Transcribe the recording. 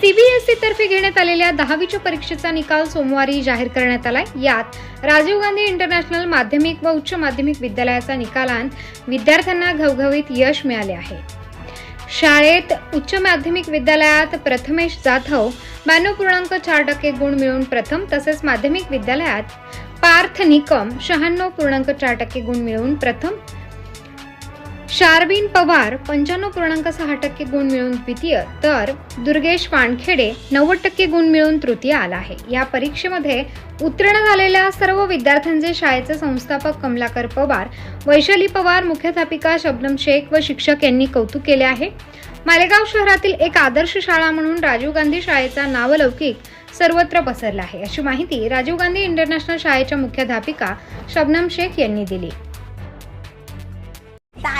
CBSE तर्फे घेण्यात आलेल्या दहावीच्या परीक्षेचा निकाल सोमवारी जाहीर करण्यात आलाय. यात राजीव गांधी इंटरनॅशनल माध्यमिक व उच्च माध्यमिक विद्यालयाचा निकालांत विद्यार्थ्यांना घवघवीत यश मिळाले आहे. शाळेत उच्च माध्यमिक विद्यालयात प्रथमेश जाधव ब्याण्णव पूर्णांक चार टक्के गुण मिळवून प्रथम तसेच माध्यमिक विद्यालयात पार्थ निकम शहाण्णव पूर्णांक चार टक्के गुण मिळवून प्रथम शार्विन पवार पंच्याण्णव पूर्णांक सहा टक्के गुण मिळवून द्वितीय तर दुर्गेश वानखेडे नव्वद टक्के गुण मिळवून तृतीय आला आहे. या परीक्षेमध्ये उत्तीर्ण झालेल्या सर्व विद्यार्थ्यांचे शाळेचे संस्थापक कमलाकर पवार वैशाली पवार मुख्याध्यापिका शबनम शेख व शिक्षक यांनी कौतुक केले आहे. मालेगाव शहरातील एक आदर्श शाळा म्हणून राजीव गांधी शाळेचा नावलौकिक सर्वत्र पसरला आहे. अशी माहिती राजीव गांधी इंटरनॅशनल शाळेच्या मुख्याध्यापिका शबनम शेख यांनी दिली.